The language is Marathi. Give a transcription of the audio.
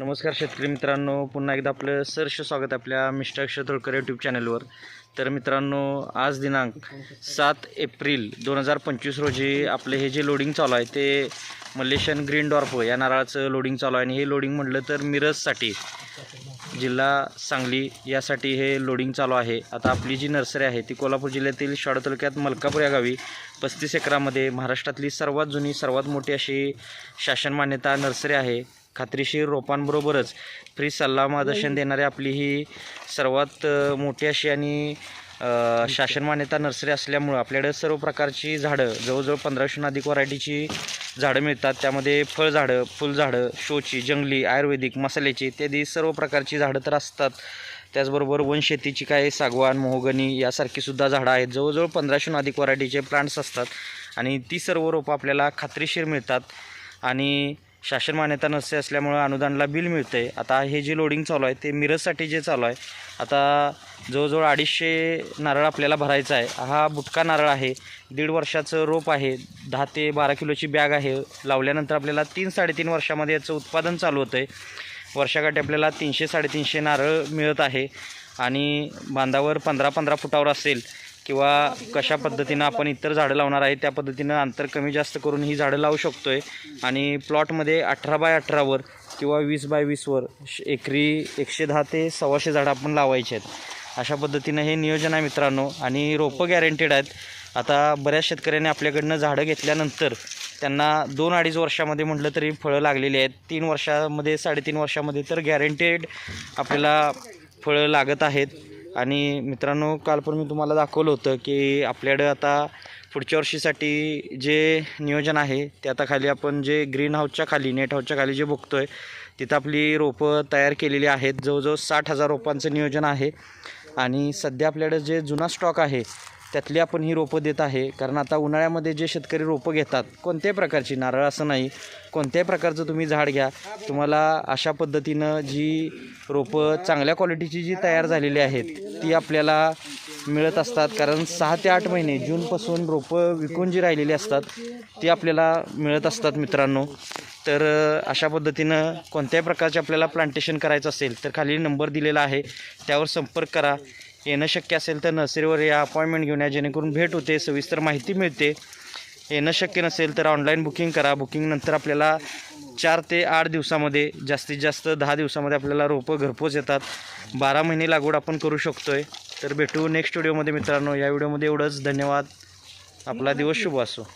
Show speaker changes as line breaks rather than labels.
नमस्कार शेतकरी मित्रांनो पुन्हा एकदा आपलं सहर्ष स्वागत आपल्या मिस्टर अक्षय तुळकर यूट्यूब चॅनलवर तर मित्रांनो आज दिनांक सात एप्रिल दोन हजार पंचवीस रोजी आपले हे जे लोडिंग चालू आहे ते मलेशियन ग्रीन डॉर्फ या नारळाचं लोडिंग चालू आहे. आणि हे लोडिंग म्हटलं तर मिरजसाठी जिल्हा सांगली यासाठी हे लोडिंग चालू आहे. आता आपली जी नर्सरी आहे ती कोल्हापूर जिल्ह्यातील शाळा तालुक्यात मलकापूर या गावी पस्तीस एकरामध्ये महाराष्ट्रातली सर्वात जुनी सर्वात मोठी अशी शासन मान्यता नर्सरी आहे. खात्रीशीर रोपांबरोबरच फ्री सल्ला मार्गदर्शन देणारी आपली ही सर्वात मोठी अशी आणि शासन मान्यता नर्सरी असल्यामुळं आपल्याकडे सर्व प्रकारची झाडं जवळजवळ पंधराशेहून अधिक व्हरायटीची झाडं मिळतात. त्यामध्ये फळझाडं फुलझाडं शोची जंगली आयुर्वेदिक मसाल्याची इत्यादी सर्व प्रकारची झाडं तर असतात. त्याचबरोबर वनशेतीची काय सागवान मोहगनी यासारखी सुद्धा झाडं आहेत. जवळजवळ पंधराशेहून अधिक व्हरायटीचे प्लांट्स असतात आणि ती सर्व रोपं आपल्याला खात्रीशीर मिळतात. आणि शासन मान्यता नसते असल्यामुळं अनुदानला बिल मिळतं आहे आता हे जे लोडिंग चालू आहे ते मिरजसाठी जे चालू आहे आता जवळजवळ अडीचशे नारळ आपल्याला भरायचा आहे. हा बुटका नारळ आहे दीड वर्षाचं रोप आहे दहा ते बारा किलोची बॅग आहे. लावल्यानंतर आपल्याला तीन साडेतीन वर्षामध्ये याचं उत्पादन चालू होतं आहे वर्षाकाठी आपल्याला तीनशे साडेतीनशे नारळ मिळत आहे. आणि बांधावर पंधरा पंधरा फुटावर असेल किंवा कशा पद्धतीनं आपण इतर झाडं लावणार आहे त्या पद्धतीनं अंतर कमी जास्त करून ही झाडं लावू शकतो आहे आणि प्लॉटमध्ये अठरा बाय अठरावर किंवा वीस बाय वीसवर श- एकरी एकशे दहा ते सव्वाशे झाडं आपण लावायचे आहेत. अशा पद्धतीनं हे नियोजन आहे मित्रांनो. आणि रोपं गॅरंटेड आहेत. आता बऱ्याच शेतकऱ्यांनी आपल्याकडनं झाडं घेतल्यानंतर त्यांना दोन अडीच वर्षामध्ये म्हटलं तरी फळं लागलेली आहेत. तीन वर्षामध्ये साडेतीन वर्षामध्ये तर गॅरंटेड आपल्याला फळं लागत आहेत. आणि मित्रांनो काल पण मी तुम्हाला दाखवलं होतं की आपल्याकडं आता पुढच्या वर्षीसाठी जे नियोजन आहे ते आता खाली आपण जे ग्रीन हाऊसच्या खाली नेट हाऊसच्या खाली जे बघतो आहे तिथं आपली रोपं तयार केलेली आहेत. जवळजवळ साठ हजार रोपांचं नियोजन आहे. आणि सध्या आपल्याकडं जे जुना स्टॉक आहे त्यातली आपण ही रोपं देत आहे. कारण आता उन्हाळ्यामध्ये जे शेतकरी रोपं घेतात कोणत्याही प्रकारची नारळ असं नाही. कोणत्याही प्रकारचं तुम्ही झाड घ्या. तुम्हाला अशा पद्धतीनं जी रोपं चांगल्या क्वालिटीची जी तयार झालेली आहेत ती आपल्याला मिळत असतात. कारण सहा ते आठ महिने जूनपासून रोपं विकून जी राहिलेली असतात ती आपल्याला मिळत असतात मित्रांनो. तर अशा पद्धतीनं कोणत्याही प्रकारचे आपल्याला प्लांटेशन करायचं असेल तर खाली नंबर दिलेला आहे. त्यावर संपर्क करा. येणं शक्य असेल तर नर्सरीवर या अपॉइंटमेंट घेऊन या जेणेकरून भेट होते सविस्तर माहिती मिळते. येणं शक्य नसेल तर ऑनलाईन बुकिंग करा. बुकिंगनंतर आपल्याला चार ते आठ दिवसामध्ये जास्तीत जास्त दहा दिवसामध्ये आपल्याला रोपं घरपोच येतात. बारा महिने लागवड आपण करू शकतो आहे तर भेटू नेक्स्ट व्हिडिओमध्ये मित्रांनो. या व्हिडिओमध्ये एवढंच. धन्यवाद. आपला दिवस शुभ असो.